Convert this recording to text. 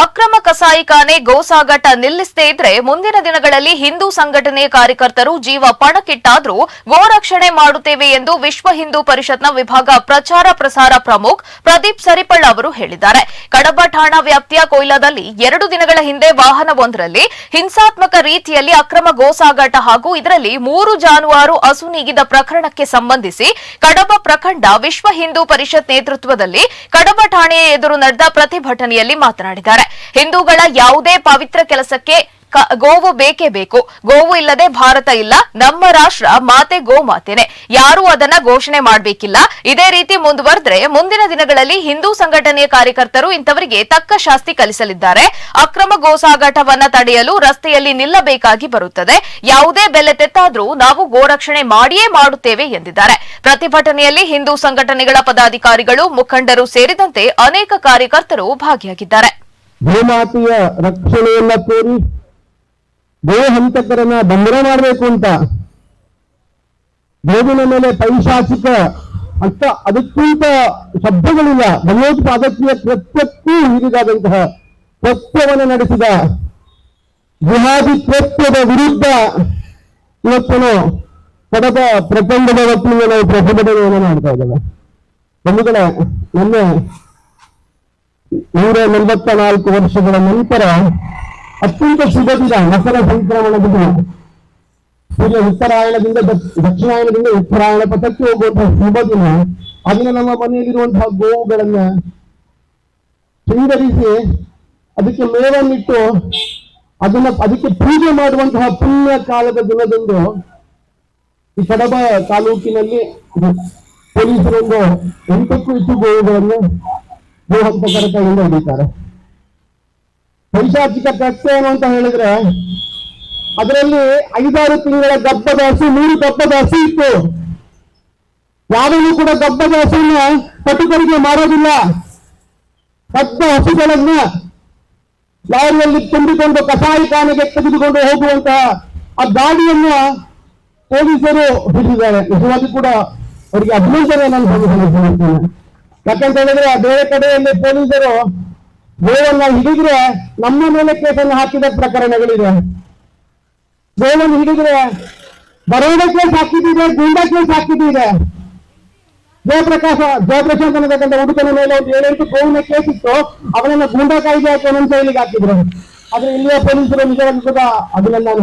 ಅಕ್ರಮ ಕಸಾಯಿಖಾನೆ ಗೋಸಾಗಾಟ ನಿಲ್ಲಿಸದೇ ಇದ್ರೆ ಮುಂದಿನ ದಿನಗಳಲ್ಲಿ ಹಿಂದೂ ಸಂಘಟನೆ ಕಾರ್ಯಕರ್ತರು ಜೀವ ಪಣಕ್ಕಿಟ್ಟಾದ್ರೂ ಗೋರಕ್ಷಣೆ ಮಾಡುತ್ತೇವೆ ಎಂದು ವಿಶ್ವ ಹಿಂದೂ ಪರಿಷತ್ನ ವಿಭಾಗ ಪ್ರಚಾರ ಪ್ರಸಾರ ಪ್ರಮುಖ್ ಪ್ರದೀಪ್ ಸರಿಪಳ್ಳ ಅವರು ಹೇಳಿದ್ದಾರೆ. ಕಡಬ ಠಾಣಾ ವ್ಯಾಪ್ತಿಯ ಕೊಯ್ಲಾದಲ್ಲಿ ಎರಡು ದಿನಗಳ ಹಿಂದೆ ವಾಹನವೊಂದರಲ್ಲಿ ಹಿಂಸಾತ್ಮಕ ರೀತಿಯಲ್ಲಿ ಅಕ್ರಮ ಗೋಸಾಗಾಟ ಹಾಗೂ ಇದರಲ್ಲಿ ಮೂರು ಜಾನುವಾರು ಹಸು ನೀಗಿದ ಪ್ರಕರಣಕ್ಕೆ ಸಂಬಂಧಿಸಿ ಕಡಬ ಪ್ರಖಂಡ ವಿಶ್ವ ಹಿಂದೂ ಪರಿಷತ್ ನೇತೃತ್ವದಲ್ಲಿ ಕಡಬ ಠಾಣೆಯ ಎದುರು ನಡೆದ ಪ್ರತಿಭಟನೆಯಲ್ಲಿ ಮಾತನಾಡಿದ್ದಾರೆ. ಹಿಂದೂಗಳ ಯಾವುದೇ ಪವಿತ್ರ ಕೆಲಸಕ್ಕೆ ಗೋವು ಬೇಕೇ ಬೇಕು. ಗೋವು ಇಲ್ಲದೆ ಭಾರತ ಇಲ್ಲ. ನಮ್ಮ ರಾಷ್ಟ್ರ ಮಾತೆ ಗೋ ಮಾತೇನೆ ಯಾರು ಅದನ್ನ ಘೋಷಣೆ ಮಾಡಬೇಕಿಲ್ಲ. ಇದೇ ರೀತಿ ಮುಂದುವರೆದ್ರೆ ಮುಂದಿನ ದಿನಗಳಲ್ಲಿ ಹಿಂದೂ ಸಂಘಟನೆಯ ಕಾರ್ಯಕರ್ತರು ಇಂಥವರಿಗೆ ತಕ್ಕ ಶಾಸ್ತಿ ಕಲಿಸಲಿದ್ದಾರೆ. ಅಕ್ರಮ ಗೋಸಾಗಾಟವನ್ನ ತಡೆಯಲು ರಸ್ತೆಯಲ್ಲಿ ನಿಲ್ಲಬೇಕಾಗಿ ಬರುತ್ತದೆ. ಯಾವುದೇ ಬೆಲೆ ತೆತ್ತಾದ್ರೂ ನಾವು ಗೋರಕ್ಷಣೆ ಮಾಡಿಯೇ ಮಾಡುತ್ತೇವೆ ಎಂದಿದ್ದಾರೆ. ಪ್ರತಿಭಟನೆಯಲ್ಲಿ ಹಿಂದೂ ಸಂಘಟನೆಗಳ ಪದಾಧಿಕಾರಿಗಳು, ಮುಖಂಡರು ಸೇರಿದಂತೆ ಅನೇಕ ಕಾರ್ಯಕರ್ತರು ಭಾಗಿಯಾಗಿದ್ದಾರೆ. ಗೋಮಾತೆಯ ರಕ್ಷಣೆಯನ್ನ ಕೋರಿ ಗೋಹಂತಕರನ್ನ ಬಂಧನ ಮಾಡಬೇಕು ಅಂತ ಗೋವಿನ ಮೇಲೆ ಪೈಶಾಚಿಕ ಅಂತ ಅದಕ್ಕಿಂತ ಶಬ್ದಗಳಿಲ್ಲ. ಭಯೋತ್ಪಾದಕೀಯ ಕೃತ್ಯಕ್ಕೂ ಹಿರಿದಾದಂತಹ ಕೃತ್ಯವನ್ನು ನಡೆಸಿದ ಜಿಹಾದಿ ಕೃತ್ಯದ ವಿರುದ್ಧ ಇವತ್ತನು ಪಡೆದ ಪ್ರಚಂಡದ ವತಿಯಿಂದ ನಾವು ಪ್ರತಿಭಟನೆಯನ್ನು ಮಾಡ್ತಾ ಇದ್ದೇವೆ. ಬಂಧುಗಳ ನಿನ್ನೆ ನೂರ ನಲವತ್ತ ನಾಲ್ಕು ವರ್ಷಗಳ ನಂತರ ಅತ್ಯಂತ ದಿನ ಮಕರ ಸಂಕ್ರಮಣದಿಂದ ಸೂರ್ಯ ಉತ್ತರಾಯಣದಿಂದ ದಕ್ಷ- ದಕ್ಷಿಣಾಯಣದಿಂದ ಉತ್ತರಾಯಣ ಪಥಕ್ಕೆ ಹೋಗುವಂತಹ ಶುಭ ದಿನ. ಅದನ್ನ ನಮ್ಮ ಮನೆಯಲ್ಲಿರುವಂತಹ ಗೋವುಗಳನ್ನ ಸಿಂಗರಿಸಿ ಅದಕ್ಕೆ ಮೇವನ್ನಿಟ್ಟು ಅದನ್ನ ಅದಕ್ಕೆ ಪೂಜೆ ಮಾಡುವಂತಹ ಪುಣ್ಯ ಕಾಲದ ದಿನದಂದು ಈ ಕಡಬ ತಾಲೂಕಿನಲ್ಲಿ ಪೊಲೀಸರೊಂದು ಎಂಟಕ್ಕೂ ಹೆಚ್ಚು ಗೋವುಗಳನ್ನು ಗೋಹಂತಕರ ಕೈಯಿಂದ ಹಿಡಿತಾರೆ ಪೈಶಾಚಿಕ ಏನು ಅಂತ ಹೇಳಿದ್ರೆ, ಅದರಲ್ಲಿ ಐದಾರು ತಿಂಗಳ ಗಬ್ಬದ ಹಸಿ, ಮೂರು ಗಬ್ಬದ ಹಸಿ ಇತ್ತು. ಯಾವನು ಕೂಡ ಗಬ್ಬದ ಹಸುವನ್ನ ಪಟುಕರಿಗೆ ಮಾರೋದಿಲ್ಲ. ಪಟ್ಟ ಹಸುಗಳನ್ನ ಲಾರಿಯಲ್ಲಿ ತುಂಬಿಕೊಂಡು ಕಸಾಯಿಖಾನೆಗೆ ತೆಗೆದುಕೊಂಡು ಹೋಗುವಂತಹ ಆ ಗಾಡಿಯನ್ನ ಪೊಲೀಸರು ಹಿಡಿದಿದ್ದಾರೆ. ನಿಜವಾಗಿ ಕೂಡ ಅವರಿಗೆ ಅಭಿನಂದನೆ ನಾನು ಸಲ್ಲಿಸ್ತೇನೆ ಯಾಕಂತ ಹೇಳಿದ್ರೆ ಬೇರೆ ಕಡೆಯಲ್ಲಿ ಪೊಲೀಸರು ಗೋವನ್ನ ಹಿಡಿದ್ರೆ ನಮ್ಮ ಮೇಲೆ ಕೇಸನ್ನು ಹಾಕಿದ ಪ್ರಕರಣಗಳಿದೆ. ಗೋವನ್ನು ಹಿಡಿದ್ರೆ ಬರೋಡ ಕೇಸ್ ಹಾಕಿದ್ದಿದೆ, ಗೂಂಡಾ ಕೇಸ್ ಹಾಕಿದ್ದಿದೆ. ಜಯಪ್ರಕಾಶ ಜಯಪ್ರಕಾಶ್ ಅನ್ನತಕ್ಕಂಥ ಹುಡುಗನ ಮೇಲೆ ಒಂದು ಏಳೆಂಟು ಗೋವಿನ ಕೇಸ್ ಇತ್ತು. ಅವನನ್ನ ಗೂಂಡಾ ಕಾಯ್ದೆ ಹಾಕಿ ಒಂದೊಂದು ಜೈಲಿಗೆ ಹಾಕಿದ್ರು. ಆದ್ರೆ ಇಲ್ಲಿಯ ಪೊಲೀಸರು ನಿಜವಾಗಿ ಕೂಡ ಅದನ್ನ ನಾನು